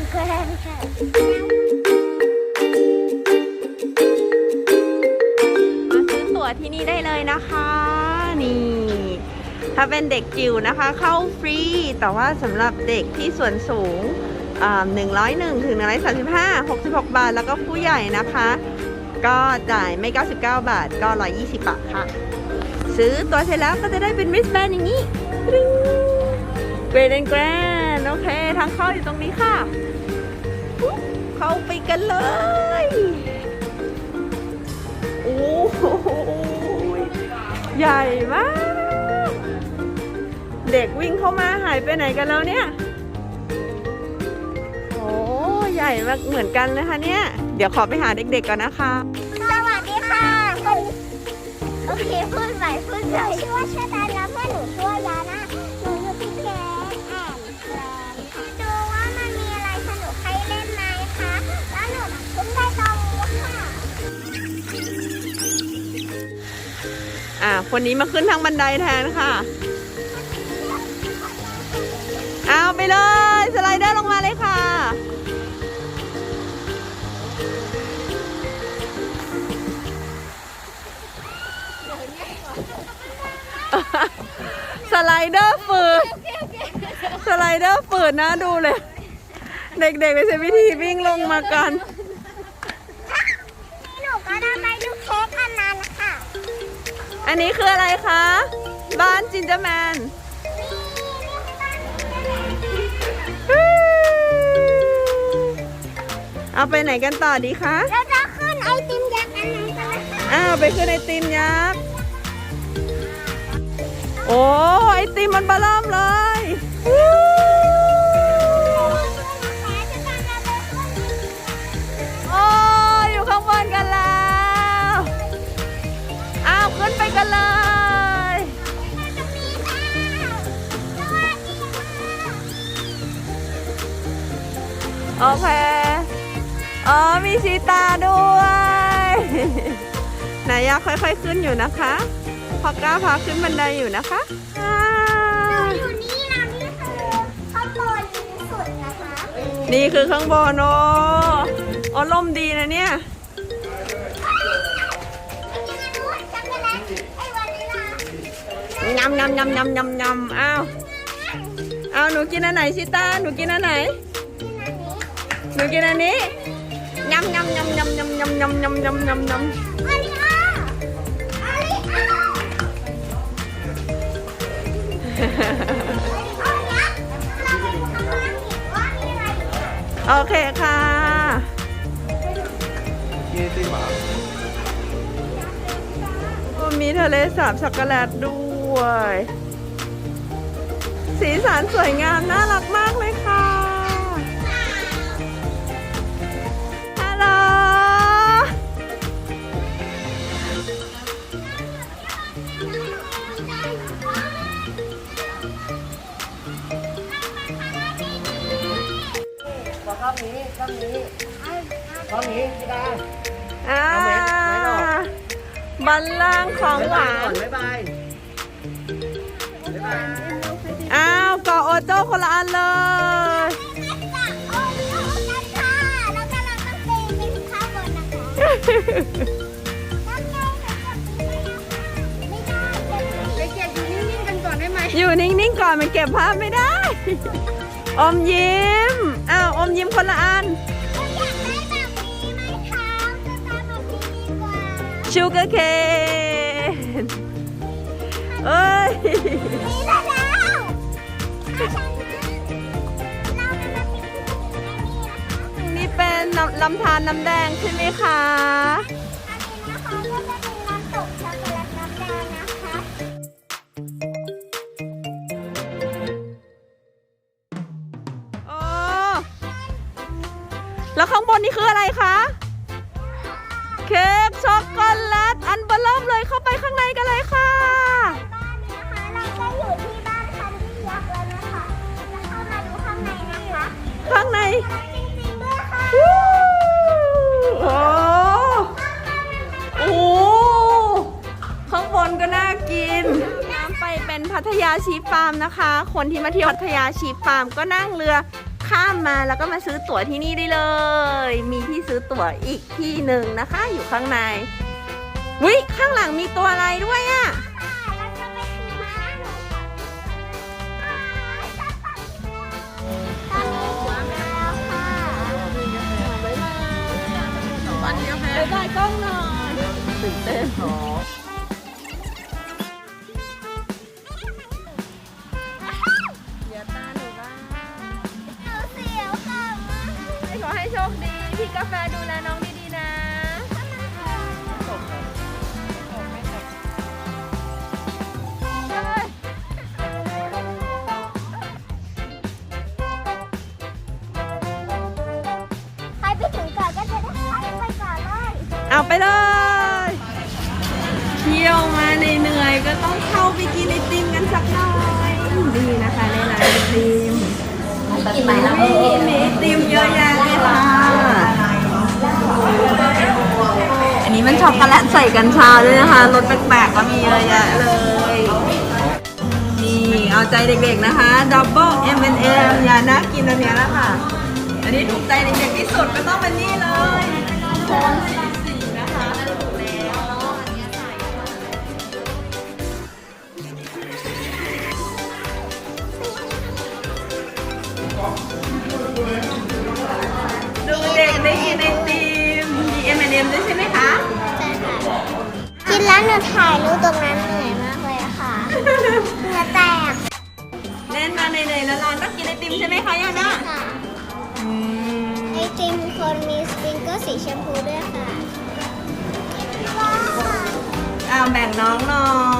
นแกรนค่ะมาซื้อตั๋วที่นี่ได้เลยนะคะ นี่ ถ้าเป็นเด็กจิ๋วนะคะ เข้าฟรี แต่ว่าสำหรับเด็กที่ส่วนสูงหนึ่งร้อยหนึ่งถึงหนึ่งร้อยสามสิบห้าหกสิบหกบาท แล้วก็ผู้ใหญ่นะคะ ก็จ่ายไม่ 99 บาท ก็ 120 บาทค่ะ ซื้อตัวเสร็จแล้วก็จะได้เป็นริสแบนอย่างนี้เกรดแกรน โอเค ทางเข้าอยู่ตรงนี้ค่ะ เข้าไปกันเลย โอ้โหใหญ่มาก เด็กวิ่งเข้ามาหายไปไหนกันแล้วเนี่ย โอ้ใหญ่มากเหมือนกันเลยค่ะเนี่ย เดี๋ยวขอไปหาเด็กๆก่อนนะคะ อ่าคนนี้มาขึ้นทางบันไดแทนค่ะ เอาไปเลย สไลเดอร์ลงมาเลยค่ะ สไลเดอร์ฝืดสไลเดอร์ฝืดนะดูเลย เด็กๆไปใช้วิธีวิ่งลงมากัน หนูก็ได้ไปดูเค้กอันนั้นค่ะ อันนี้คืออะไรคะ บ้านจินเจอร์แมนเอาไปไหนกันต่อดีคะ เราจะขึ้นไอติมยักษ์อันนั้นกันนะคะอ้าวไปขึ้นไอติมยักษ์ โอ้ไอติมมันบะเริ่มเลย โอเค อ๋อ มีชีตาด้วย นายยักษ์ค่อยๆขึ้นอยู่นะคะ พอก้าวพาขึ้นบันไดอยู่นะคะอ่าอยู่นี่นะนี่คือข้างบนสุดนะคะ นี่คือข้างบนโอ้โอ้ลมดีนะเนี่ยช็อกโกแลตไอ้วันนี้นะยำยำยำยำยำยำอ้าว อ้าว หนูกินอันไหนชิตาหนูกินอันไหน หนูกินอันนี้ยำยำยำยำยำยำยำยำยำยำยำอาริอาอาริอาเอาละเราไปดูข้างล่างอีกว่ามีอะไรอีกโอเคค่ะมีทะเลสาบช็อกโกแลตด้วย สีสันสวยงามน่ารักมากเลยค่ะ ฮัลโหลบอกข้างนี้ข้างนี้ข้างนี้พี่ดา อ่าเอาไหมไหนหรอบัลลังก์ของหวาน บ๊ายบายบ๊ายบาย อ้าวเกาะโอโจ้คนละอันเลย ไงเก็บอยู่นิ่งๆกันก่อนได้ไหมอยู่นิ่งๆก่อนมันเก็บภาพไม่ได้ อมยิ้ม อ้าวอมยิ้มคนละอันอยากได้แบบนี้ไหมคะจะตามแบบนี้ดีกว่าชูเกอร์เคนเอ้ย นี่ได้แล้ว เป็นน้ำลำธารน้ำแดงใช่ไหมคะ อันนี้นะคะก็จะเป็นน้ำตกช็อกโกแลตน้ำแดงนะคะ โอ้แล้วข้างบนนี่คืออะไรคะ เค้กช็อกโกแลตอันเบอร์เริ่มเลยเข้าไปข้างในกันเลยค่ะ บ้านนี้นะคะเราก็อยู่ที่บ้านคันที่ยักษ์แล้วนะคะจะเข้ามาดูข้างในนะคะ ข้างในจริงๆ พัทยาชีฟฟาร์มนะคะ คนที่มาเที่ยวพัทยาชีฟฟาร์มก็นั่งเรือข้ามมาแล้วก็มาซื้อตั๋วที่นี่ได้เลย มีที่ซื้อตั๋วอีกที่หนึ่งนะคะ อยู่ข้างในวิข้างหลังมีตัวอะไรด้วยอะเราจะไปขี่ม้าหนูตอนนี้ขี่มาแล้วค่ะบ๊ายบายกล้องหน่อยตื่นเต้น คดี พี่กาแฟดูแลน้องดีๆนะ ใครไปถึงก่อนก็จะได้ใครไปก่อนเลยเอาไปเลย เที่ยวมาเหนื่อยๆก็ต้องเข้าไปกินไอติมกันสักหน่อย ดีนะคะในร้านไอติม ไปแล้วมีมีไอติมเยอะแยะเลยค่ะ อันนี้มันช็อกโกแลตใส่กัญชาด้วยนะคะรสแปลกๆก็มีเยอะแยะเลย นี่ เอาใจเด็กๆนะคะ Double M&M อย่านะกินอันเนี้ยแล้วค่ะ อันนี้ถูกใจเด็กๆที่สุดก็ต้องเป็นนี่เลย กินแล้วหนูถ่ายรูปตรงนั้นเหนื่อยมากเลยอะค่ะเหงื่อแตกเล่นมาเหนื่อยๆแล้วร้านก็กินไอติมใช่ไหมคะยาน่าค่ะอืมไอติมคนมีสปริงเกอร์สีชมพูด้วยค่ะว้าวอ้าวแบ่งน้องหน่อย